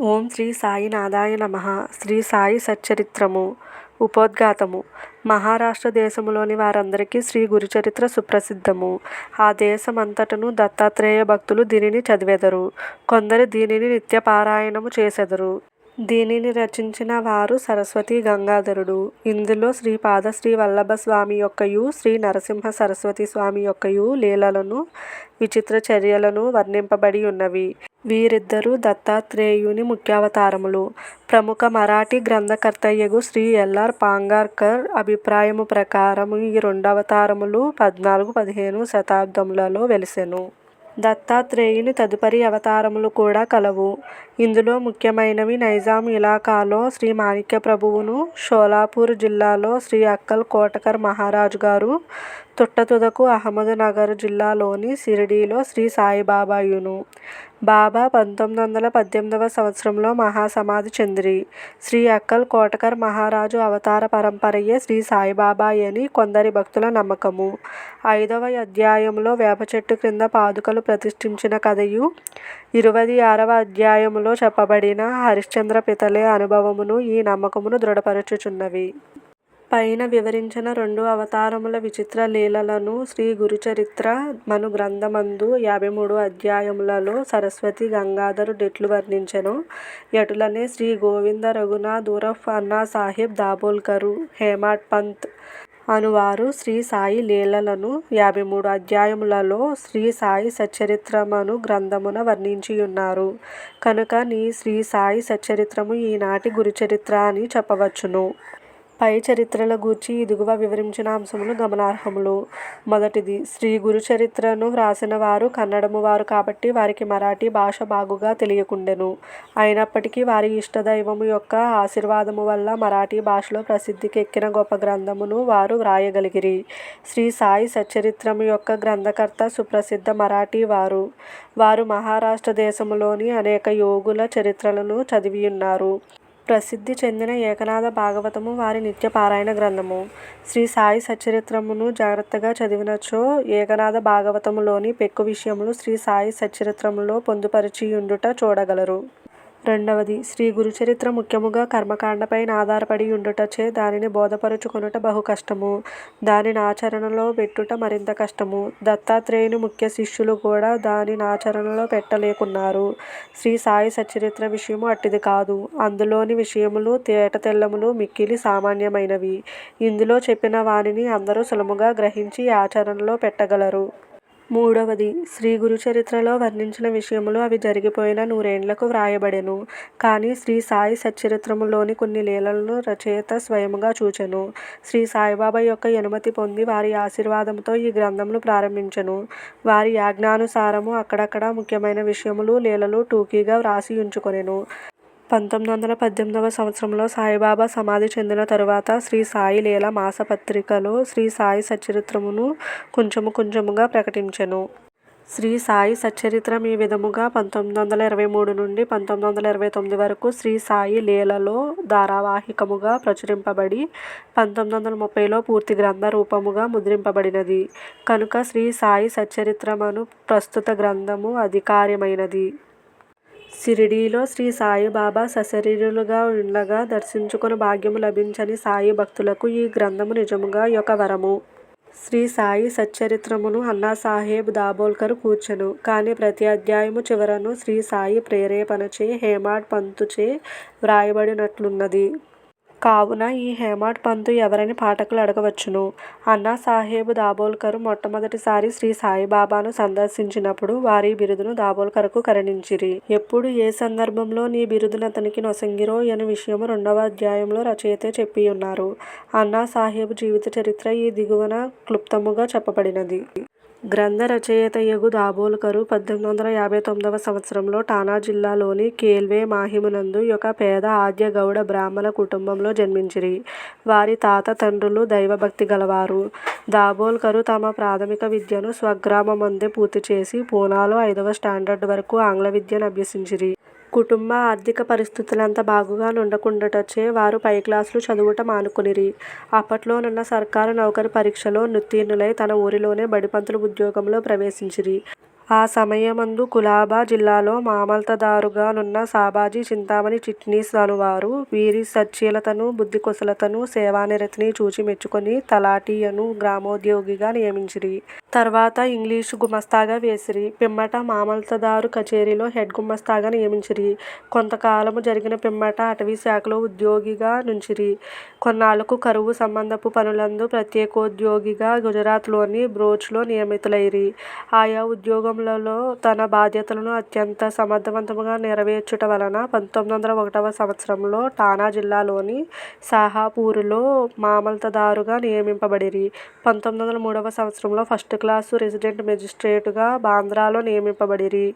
ఓం శ్రీ సాయినాథాయ నమ. శ్రీ సాయి సచ్చరిత్రము. ఉపోద్ఘాతము. మహారాష్ట్ర దేశములోని వారందరికీ శ్రీ గురుచరిత్ర సుప్రసిద్ధము. ఆ దేశమంతటను దత్తాత్రేయ భక్తులు దీనిని చదివెదరు. కొందరు దీనిని నిత్యపారాయణము చేసెదరు. దీనిని రచించిన వారు సరస్వతి గంగాధరుడు. ఇందులో శ్రీ పాదశ్రీ వల్లభ స్వామి యొక్కయు శ్రీ నరసింహ సరస్వతి స్వామి యొక్కయు లీలలను విచిత్ర చర్యలను వర్ణింపబడి ఉన్నవి. వీరిద్దరూ దత్తాత్రేయుని ముఖ్యావతారములు. ప్రముఖ మరాఠీ గ్రంథకర్తయ్యగు శ్రీ ఎల్ఆర్ పాంగార్కర్ అభిప్రాయము ప్రకారం ఈ రెండవతారములు పద్నాలుగు పదిహేను శతాబ్దములలో వెలిసెను. దత్తాత్రేయుని తదుపరి అవతారములు కూడా కలవు. ఇందులో ముఖ్యమైనవి నైజాం ఇలాకాలో శ్రీ మాణిక్య ప్రభువును షోలాపూర్ జిల్లాలో శ్రీ అక్కల్ కోటకర్ మహారాజు గారు తుట్టతుదకు అహ్మద్నగర్ జిల్లాలోని షిరిడీలో శ్రీ సాయిబాబాయును. బాబా పంతొమ్మిది వందల పద్దెనిమిదవ సంవత్సరంలో మహాసమాధి చెందిరి. శ్రీ అక్కల్ కోటకర్ మహారాజు అవతార పరంపరయే శ్రీ సాయిబాబా అని కొందరి భక్తుల నమ్మకము. ఐదవ అధ్యాయంలో వేప చెట్టు క్రింద పాదుకలు ప్రతిష్ఠించిన కథయు ఇరవై ఆరవ అధ్యాయములో చెప్పబడిన హరిశ్చంద్ర పితలే అనుభవమును ఈ నమ్మకమును దృఢపరచుచున్నవి. పైన వివరించిన రెండు అవతారముల విచిత్ర లీలలను శ్రీ గురుచరిత్ర మను గ్రంథమందు యాభై మూడు అధ్యాయములలో సరస్వతి గంగాధరు డెట్లు వర్ణించెను. ఎటులనే శ్రీ గోవింద రఘునాథూరఫ్ అన్నా సాహెబ్ దాబోల్కరు హేమాడ్ పంత్ అనువారు శ్రీ సాయి లీలలను యాభై మూడు అధ్యాయములలో శ్రీ సాయి సచ్చరిత్రమను గ్రంథమున వర్ణించియున్నారు. కనుక నీ శ్రీ సాయి సచ్చరిత్రము ఈనాటి గురుచరిత్ర అని చెప్పవచ్చును. పై చరిత్రల గూర్చి ఇదిగువ వివరించిన అంశములు గమనార్హములు. మొదటిది శ్రీ గురుచరిత్రను వ్రాసిన వారు కన్నడము వారు కాబట్టి వారికి మరాఠీ భాష బాగుగా తెలియకుండెను. అయినప్పటికీ వారి ఇష్టదైవము యొక్క ఆశీర్వాదము వల్ల మరాఠీ భాషలో ప్రసిద్ధికెక్కిన గొప్ప గ్రంథమును వారు వ్రాయగలిగిరి. శ్రీ సాయి సచ్చరిత్రము యొక్క గ్రంథకర్త సుప్రసిద్ధ మరాఠీ వారు. వారు మహారాష్ట్ర దేశములోని అనేక యోగుల చరిత్రలను చదివియున్నారు. ప్రసిద్ధి చెందిన ఏకనాథ భాగవతము వారి నిత్య పారాయణ గ్రంథము. శ్రీ సాయి సచ్చరిత్రమును జాగ్రత్తగా చదివినచో ఏకనాథ భాగవతములోని పెక్కు విషయములు శ్రీ సాయి సచరిత్రములో పొందుపరిచియుండుట చూడగలరు. రెండవది శ్రీ గురుచరిత్ర ముఖ్యముగా కర్మకాండపైన ఆధారపడి ఉండుటచే దానిని బోధపరుచుకొనుట బహు కష్టము. దానిని ఆచరణలో పెట్టుట మరింత కష్టము. దత్తాత్రేయుని ముఖ్య శిష్యులు కూడా దానిని ఆచరణలో పెట్టలేకున్నారు. శ్రీ సాయి సచరిత్ర విషయము అట్టిది కాదు. అందులోని విషయములు తేట తెల్లములు మిక్కిలి సామాన్యమైనవి. ఇందులో చెప్పిన వానిని అందరూ సులముగా గ్రహించి ఆచరణలో పెట్టగలరు. మూడవది శ్రీ గురుచరిత్రలో వర్ణించిన విషయములు అవి జరిగిపోయిన నూరేండ్లకు వ్రాయబడెను. కానీ శ్రీ సాయి సచ్చరిత్రములోని కొన్ని లీలలను రచయిత స్వయముగా చూచెను. శ్రీ సాయిబాబా యొక్క అనుమతి పొంది వారి ఆశీర్వాదంతో ఈ గ్రంథమును ప్రారంభించెను. వారి ఆజ్ఞానుసారము అక్కడక్కడ ముఖ్యమైన విషయములు లీలలు టూకీగా వ్రాసి ఉంచుకొనెను. పంతొమ్మిది వందల పద్దెనిమిదవ సంవత్సరంలో సాయిబాబా సమాధి చెందిన తరువాత శ్రీ సాయి లీల మాసపత్రికలో శ్రీ సాయి సచ్చరిత్రమును కొంచెము కొంచెముగా ప్రకటించెను. శ్రీ సాయి సచ్చరిత్రం ఈ విధముగా పంతొమ్మిది వందల ఇరవై మూడు నుండి పంతొమ్మిది వందల ఇరవై తొమ్మిది వరకు శ్రీ సాయి లీలలో ధారావాహికముగా ప్రచురింపబడి పంతొమ్మిది వందల ముప్పైలో పూర్తి గ్రంథ రూపముగా ముద్రింపబడినది. కనుక శ్రీ సాయి సచ్చరిత్రమను ప్రస్తుత గ్రంథము అధికార్యమైనది షిరిడీలో శ్రీ సాయిబాబా సశరీరులుగా ఉండగా దర్శించుకుని భాగ్యము లభించని సాయి భక్తులకు ఈ గ్రంథము నిజముగా ఒక వరము. శ్రీ సాయి సచ్చరిత్రమును అన్నాసాహెబ్ దాబోల్కర్ కూర్చెను. కానీ ప్రతి అధ్యాయము చివరను శ్రీ సాయి ప్రేరేపణచే హేమాడ్ పంతుచే వ్రాయబడినట్లున్నది. కావున ఈ హేమాడ్ పంతు ఎవరని పాఠకులు అడగవచ్చును. అన్నా సాహెబ్ దాబోల్కర్ మొట్టమొదటిసారి శ్రీ సాయిబాబాను సందర్శించినప్పుడు వారి బిరుదును దాబోల్కర్కు కరణించిరి. ఎప్పుడు ఏ సందర్భంలో నీ బిరుదును అతనికి నొసంగిరో అనే విషయము రెండవ అధ్యాయంలో రచయితే చెప్పియున్నారు. అన్నా సాహెబ్ జీవిత చరిత్ర ఈ దిగువన క్లుప్తముగా చెప్పబడినది. గ్రంథ రచయిత యగు దాబోల్కరు పద్దెనిమిది వందల యాభై తొమ్మిదవ సంవత్సరంలో ఠానా జిల్లాలోని కేల్వే మాహిమునందు ఒక పేద ఆద్య గౌడ బ్రాహ్మణ కుటుంబంలో జన్మించిరి. వారి తాత తండ్రులు దైవభక్తి గలవారు. దాబోల్కరు తమ ప్రాథమిక విద్యను స్వగ్రామమందే పూర్తి చేసి పూనాలో ఐదవ స్టాండర్డ్ వరకు ఆంగ్ల విద్యను అభ్యసించిరి. కుటుంబ ఆర్థిక పరిస్థితులంత బాగుగా నుండకుండుటచే వారు పై క్లాసులు చదువుట మానుకొనిరి. అప్పట్లోనున్న సర్కారు నౌకరి పరీక్షలో నుత్తీర్ణులై తన ఊరిలోనే బడిపంతులు ఉద్యోగంలో ప్రవేశించిరి. ఆ సమయమందు కులాబా జిల్లాలో మామల్తదారుగానున్న సాబాజీ చింతామణి చిట్నీస్ అనువారు వీరి సచ్ఛీలతను బుద్ధికుశలతను సేవానిరతిని చూచి మెచ్చుకొని తలాటియను గ్రామోద్యోగిగా నియమించిరి. తర్వాత ఇంగ్లీషు గుమస్తాగా వేసిరి. పిమ్మట మామల్తదారు కచేరీలో హెడ్ గుమ్మస్తాగా నియమించిరి. కొంతకాలము జరిగిన పిమ్మట అటవీశాఖలో ఉద్యోగిగా నుంచిరి. కొన్నాళ్ళకు కరువు సంబంధపు పనులందు ప్రత్యేకోద్యోగిగా గుజరాత్లోని బ్రోచ్లో నియమితులైరి. ఆయా ఉద్యోగములలో తన బాధ్యతలను అత్యంత సమర్థవంతంగా నెరవేర్చుట వలన పంతొమ్మిది వందల ఒకటవ సంవత్సరంలో ఠానా జిల్లాలోని సాహాపూర్లో మామల్తదారుగా నియమింపబడిరి. పంతొమ్మిది వందల మూడవ సంవత్సరంలో ఫస్ట్ క్లాసు రెసిడెంట్ మెజిస్ట్రేటుగా బాంద్రాలో నియమింపబడిరి.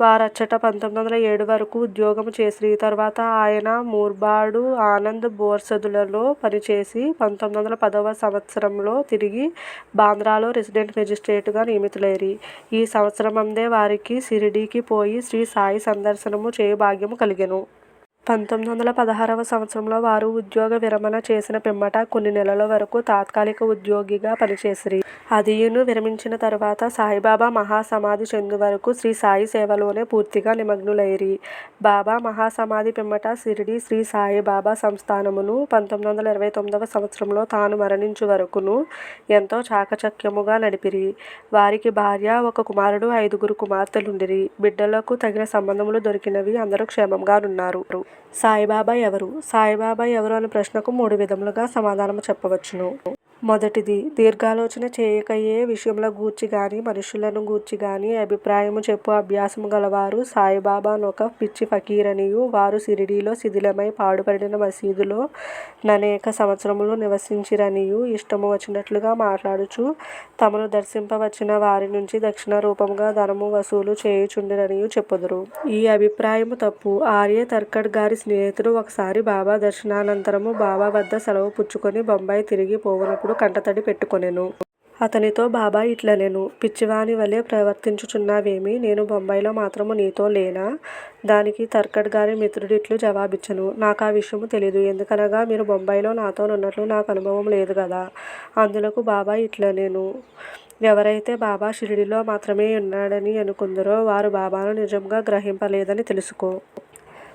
వారచ్చట పంతొమ్మిది వందల ఏడు వరకు ఉద్యోగము చేసిరి. తర్వాత ఆయన ముర్బాడు, ఆనంద్ బోర్సదులలో పనిచేసి పంతొమ్మిది వందల పదవ సంవత్సరంలో తిరిగి బాంద్రాలో రెసిడెంట్ మెజిస్ట్రేటుగా నియమితులైరి. ఈ సంవత్సరమందే వారికి షిరిడీకి పోయి శ్రీ సాయి సందర్శనము చేయు భాగ్యము కలిగెను. పంతొమ్మిది వందల పదహారవ సంవత్సరంలో వారు ఉద్యోగ విరమణ చేసిన పిమ్మట కొన్ని నెలల వరకు తాత్కాలిక ఉద్యోగిగా పనిచేసిరి. అదియును విరమించిన తరువాత సాయిబాబా మహాసమాధి చెందు వరకు శ్రీ సాయి సేవలోనే పూర్తిగా నిమగ్నులైరి. బాబా మహాసమాధి పిమ్మట షిరిడీ శ్రీ సాయిబాబా సంస్థానమును పంతొమ్మిది వందల ఇరవై తొమ్మిదవ సంవత్సరంలో తాను మరణించు వరకును ఎంతో చాకచక్యముగా నడిపిరి. వారికి భార్య, ఒక కుమారుడు, ఐదుగురు కుమార్తెలుండిరి. బిడ్డలకు తగిన సంబంధములు దొరికినవి. అందరూ క్షేమంగా ఉన్నారు సాయిబాబా ఎవరు? సాయిబాబా ఎవరు అనే ప్రశ్నకు మూడు విధములుగా సమాధానము చెప్పవచ్చును. మొదటిది దీర్ఘాలోచన చేయకయే విషయంలో విషయముల గూర్చి గాని మనుషులను గూర్చి గాని అభిప్రాయము చెప్పు అభ్యాసము గలవారు సాయిబాబా నొక పిచ్చి ఫకీరనియు వారు షిరిడీలో శిథిలమై పాడుపడిన మసీదులో ననేక సంవత్సరములు నివసించిరనియు ఇష్టము వచ్చినట్లుగా మాట్లాడుచు తమను దర్శింపవచ్చిన వారి నుంచి దక్షిణ రూపముగా ధనము వసూలు చేయుచుండిరనియు చెప్పుదురు. ఈ అభిప్రాయము తప్పు. ఆర్య తర్కడ్ గారి స్నేహితుడు ఒకసారి బాబా దర్శనానంతరము బాబా వద్ద సెలవు పుచ్చుకొని బొంబాయి తిరిగి పోవునప్పుడు కంటతడి పెట్టుకొనెను. అతనితో బాబా పిచ్చివాని వలె ప్రవర్తించుచున్నావేమి? నేను బొంబాయిలో మాత్రము నీతో లేనా? దానికి తర్కడ్ గారి మిత్రుడిట్లు నాకు ఆ విషయము తెలియదు. ఎందుకనగా మీరు బొంబాయిలో నాతో ఉన్నట్లు నాకు అనుభవం లేదు కదా అందులకు బాబా ఇట్లనెను ఎవరైతే బాబా షిరిడీలో మాత్రమే ఉన్నాడని అనుకుందరో వారు బాబాను నిజంగా గ్రహింపలేదని తెలుసుకో.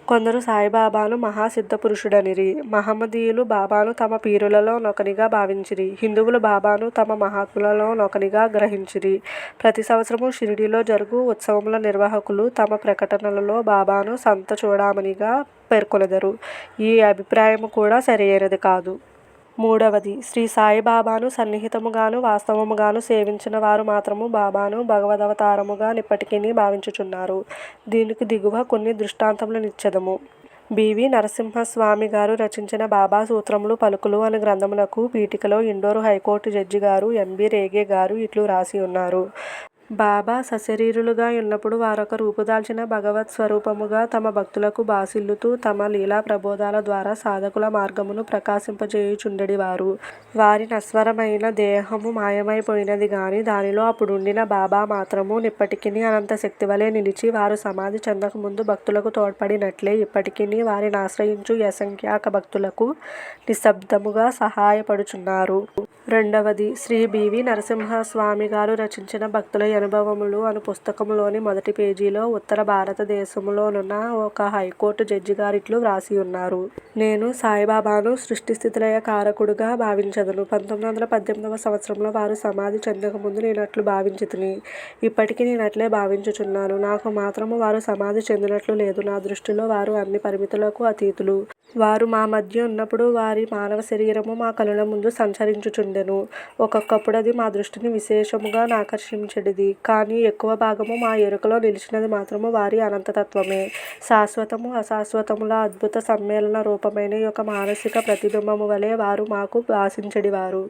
కొందరు సాయిబాబాను మహా సిద్ధపురుషుడనిరి. మహమ్మదీయులు బాబాను తమ పీరులలో నొకనిగా భావించిరి. హిందువులు బాబాను తమ మహాత్ములలో నొకనిగా గ్రహించిరి. ప్రతి సంవత్సరము షిరిడీలో జరుగు ఉత్సవముల నిర్వాహకులు తమ ప్రకటనలలో బాబాను సంత చూడామణిగా పేర్కొనెదరు. ఈ అభిప్రాయము కూడా సరియైనది కాదు. మూడవది శ్రీ సాయిబాబాను సన్నిహితముగాను వాస్తవముగాను సేవించిన వారు మాత్రము బాబాను భగవదవతారముగా ఇప్పటికీ భావించుచున్నారు. దీనికి దిగువ కొన్ని దృష్టాంతములు నిచ్చెదము. బివి నరసింహస్వామి గారు రచించిన బాబా సూత్రములు పలుకులు అనే గ్రంథములకు పీఠికలో ఇండోర్ హైకోర్టు జడ్జి గారు ఎంబీ రేగే గారు ఇట్లు వ్రాసియున్నారు. బాబా సశరీరులుగా యున్నప్పుడు వారొక రూపుదాల్చిన భగవత్ స్వరూపముగా తమ భక్తులకు భాసిల్లుతూ తమ లీలా ప్రబోధాల ద్వారా సాధకుల మార్గమును ప్రకాశింపజేయుచుండెడివారు. వారి నశ్వరమైన దేహము మాయమైపోయినది గాని దానిలో అప్పుడుండిన బాబా మాత్రము నిప్పటికిని అనంత శక్తివలే నిలిచి వారు సమాధి చెందకముందు భక్తులకు తోడ్పడినట్లే ఇప్పటికిని వారిని ఆశ్రయించు అసంఖ్యాక భక్తులకు నిశ్శబ్దముగా సహాయపడుచున్నారు. రెండవది శ్రీ బివి నరసింహస్వామి గారు రచించిన భక్తుల అనుభవములు అను పుస్తకములోని మొదటి పేజీలో ఉత్తర భారతదేశంలోనున్న ఒక హైకోర్టు జడ్జి గారిట్లు వ్రాసి ఉన్నారు నేను సాయిబాబాను సృష్టి స్థితిలయ కారకుడుగా భావించదను పంతొమ్మిది వందల పద్దెనిమిదవ సంవత్సరంలో వారు సమాధి చెందకముందు నేను నేనట్లు భావించితిని. నేను అట్లే భావించుచున్నాను. నాకు మాత్రము వారు సమాధి చెందినట్లు లేదు. నా దృష్టిలో వారు అన్ని పరిమితులకు అతీతులు. వారు మా మధ్య ఉన్నప్పుడు వారి మానవ శరీరము మా కనుల ముందు సంచరించుచుండెను. ఒక్కొక్కప్పుడు అది మా దృష్టిని విశేషముగా నాకర్షించెడిది. కానీ ఎక్కువ భాగము మా ఎరుకలో నిలిచినది మాత్రము వారి అనంతతత్వమే. శాశ్వతము అశాశ్వతముల అద్భుత సమ్మేళన రూపమైన ఈ యొక్క మానసిక ప్రతిబింబమువలె వారు మాకు భాసించెడివారు.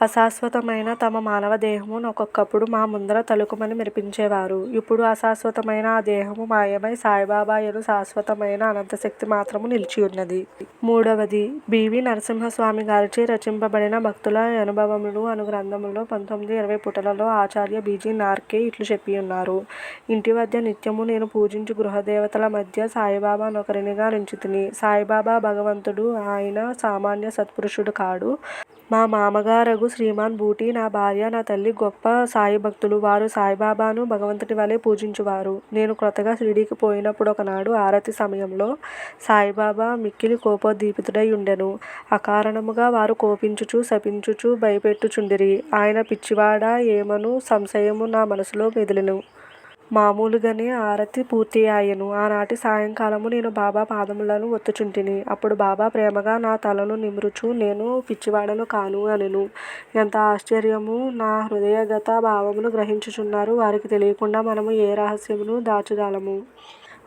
అశాశ్వతమైన తమ మానవ దేహము ఒక్కొక్కప్పుడు మా ముందర తళుకుమని మెరిపించేవారు. ఇప్పుడు అశాశ్వతమైన ఆ దేహము మాయమై సాయిబాబా ఎను శాశ్వతమైన అనంతశక్తి మాత్రము నిలిచి ఉన్నది మూడవది బివి నరసింహస్వామి గారిచే రచింపబడిన భక్తుల అనుభవములు అను గ్రంథములో పంతొమ్మిది ఇరవై పుటలలో ఆచార్య బీజీ నార్కే ఇట్లు చెప్పి ఉన్నారు ఇంటి వద్ద నిత్యము నేను పూజించు గృహదేవతల మధ్య సాయిబాబా నొకరినిగా నుంచితిని. సాయిబాబా భగవంతుడు. ఆయన సామాన్య సత్పురుషుడు కాడు. మా మామగారగు శ్రీమాన్ బూటి నా భార్య నా తల్లి గొప్ప సాయి భక్తులు. వారు సాయిబాబాను భగవంతుని వలె పూజించువారు. నేను క్రొత్తగా షిరిడీకి పోయినప్పుడు ఒకనాడు ఆరతి సమయంలో సాయిబాబా మిక్కిలి కోపోద్దీపితుడై ఉండెను. అకారణముగా వారు కోపించుచు శపించుచు భయపెట్టుచుండిరి. ఆయన పిచ్చివాడా ఏమను సంశయము నా మనసులో మెదిలెను. మామూలుగానే ఆరతి పూర్తి ఆయెను ఆనాటి సాయంకాలము నేను బాబా పాదములను ఒత్తుచుంటిని. అప్పుడు బాబా ప్రేమగా నా తలను నిమురుచు నేను పిచ్చివాడను కాను అనెను. ఎంత ఆశ్చర్యము! నా హృదయగత భావమును గ్రహించుచున్నారు. వారికి తెలియకుండా మనము ఏ రహస్యమును దాచుదాలము.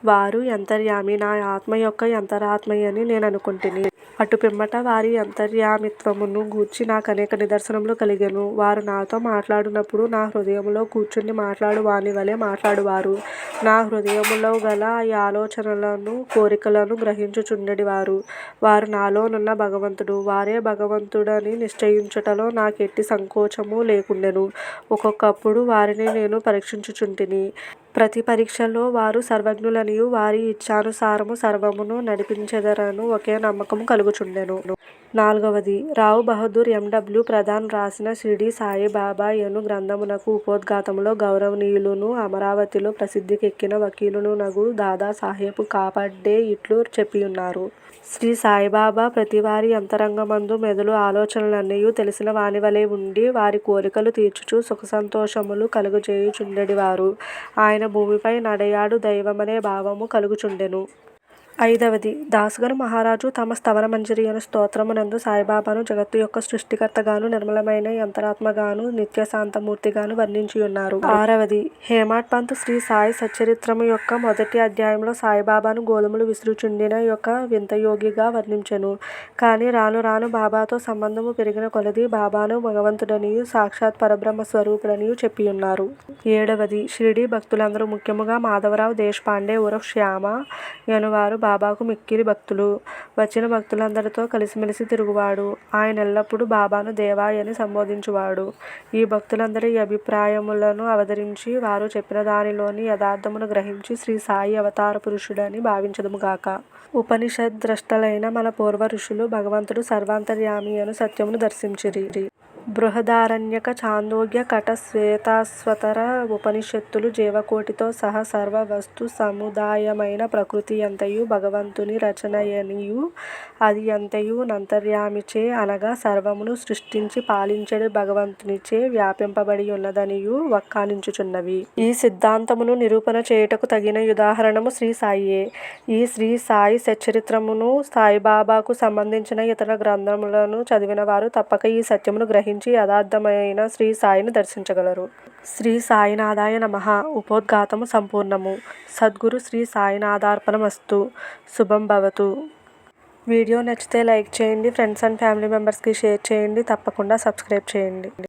వారు అంతర్యామి నా ఆత్మ యొక్క అంతరాత్మయని నేను అనుకుంటుని. అటు పిమ్మట వారి అంతర్యామిత్వమును గూర్చి నాకు అనేక నిదర్శనములు కలిగెను. వారు నాతో మాట్లాడినప్పుడు నా హృదయంలో కూర్చుని మాట్లాడు వాని వలె మాట్లాడువారు. నా హృదయములో గల ఈ ఆలోచనలను కోరికలను గ్రహించుచుండెడి వారు. వారు నాలోనున్న భగవంతుడు. వారే భగవంతుడని నిశ్చయించుటలో నాకెట్టి సంకోచము లేకుండెను. ఒక్కొక్కప్పుడు వారిని నేను పరీక్షించుచుంటిని. ప్రతి పరీక్షలో వారు సర్వజ్ఞులనియు వారి ఇచ్ఛానుసారము సర్వమును నడిపించెదరను ఒకే నమ్మకము కలుగుచుండెను. నాల్గవది రావు బహదూర్ ఎండబ్ల్యూ ప్రధాన్ రాసిన షిడి సాయిబాబా ఎను గ్రంథమునకు ఉపోద్ఘాతములో గౌరవనీయులును అమరావతిలో ప్రసిద్ధికెక్కిన వకీలును నగు దాదా సాహెబ్ కాపాడ్డే ఇట్లు చెప్పియున్నారు. శ్రీ సాయిబాబా ప్రతివారి అంతరంగమందు మెదలు ఆలోచనలన్నయూ తెలిసిన వానివలె ఉండి వారి కోరికలు తీర్చుచు సుఖసంతోషములు కలుగజేయుచుండెడివారు. ఆయన భూమిపై నడయాడు దైవమనే భావము కలుగుచుండెను. ఐదవది. దాసగను మహారాజు తమ స్తవనమంజరి అను స్తోత్రమునందు సాయిబాబాను జగత్తు యొక్క సృష్టికర్తగాను నిర్మలమైన యంత్రాత్మగాను నిత్యశాంతమూర్తిగాను వర్ణించియున్నారు. ఆరవది. హేమాట్ పంత్ శ్రీ సాయి సచ్చరిత్రము యొక్క మొదటి అధ్యాయంలో సాయిబాబాను గోధుమలు విసురుచుండిన యొక్క వింతయోగిగా వర్ణించెను. కానీ రాను రాను బాబాతో సంబంధము పెరిగిన కొలది బాబాను భగవంతుడనియు సాక్షాత్ పరబ్రహ్మ స్వరూపుడనియు చెప్పియున్నారు. ఏడవది. షిరిడి భక్తులందరూ ముఖ్యముగా మాధవరావు దేశపాండే ఉరఫ్ శ్యామ యనువారు బాబాకు మిక్కిలి భక్తులు. వచ్చిన భక్తులందరితో కలిసిమెలిసి తిరుగువాడు. ఆయన ఎల్లప్పుడూ బాబాను దేవాయని సంబోధించువాడు. ఈ భక్తులందరి అభిప్రాయములను అవతరించి వారు చెప్పిన దానిలోని యథార్థమును గ్రహించి శ్రీ సాయి అవతార పురుషుడని భావించదుముగాక. ఉపనిషద్ ద్రష్టలైన మన పూర్వ ఋషులు భగవంతుడు సర్వాంతర్యామి అను సత్యమును దర్శించిరి. బృహదారణ్యక చాందోగ్య కట శ్వేతాశ్వతర ఉపనిషత్తులు జీవకోటితో సహా సర్వ వస్తు సముదాయమైన ప్రకృతి ఎంతయు భగవంతుని రచనయనియు అది ఎంతయు నంతర్యామిచే అనగా సర్వమును సృష్టించి పాలించడు భగవంతునిచే వ్యాపింపబడి ఉన్నదనియు వక్కానించుచున్నవి. ఈ సిద్ధాంతమును నిరూపణ చేయుటకు తగిన ఉదాహరణము శ్రీ సాయియే ఈ శ్రీ సాయి సచ్చరిత్రమును సాయిబాబాకు సంబంధించిన ఇతర గ్రంథములను చదివిన వారు తప్పక ఈ సత్యమును గ్రహించి యథార్థమైన శ్రీ సాయిని దర్శించగలరు. శ్రీ సాయినాథాయ నమః. ఉపోద్ఘాతము సంపూర్ణము. సద్గురు శ్రీ సాయినాథార్పణమస్తు. శుభం భవతు. వీడియో నచ్చితే లైక్ చేయండి. ఫ్రెండ్స్ అండ్ ఫ్యామిలీ మెంబర్స్కి షేర్ చేయండి. తప్పకుండా సబ్స్క్రైబ్ చేయండి.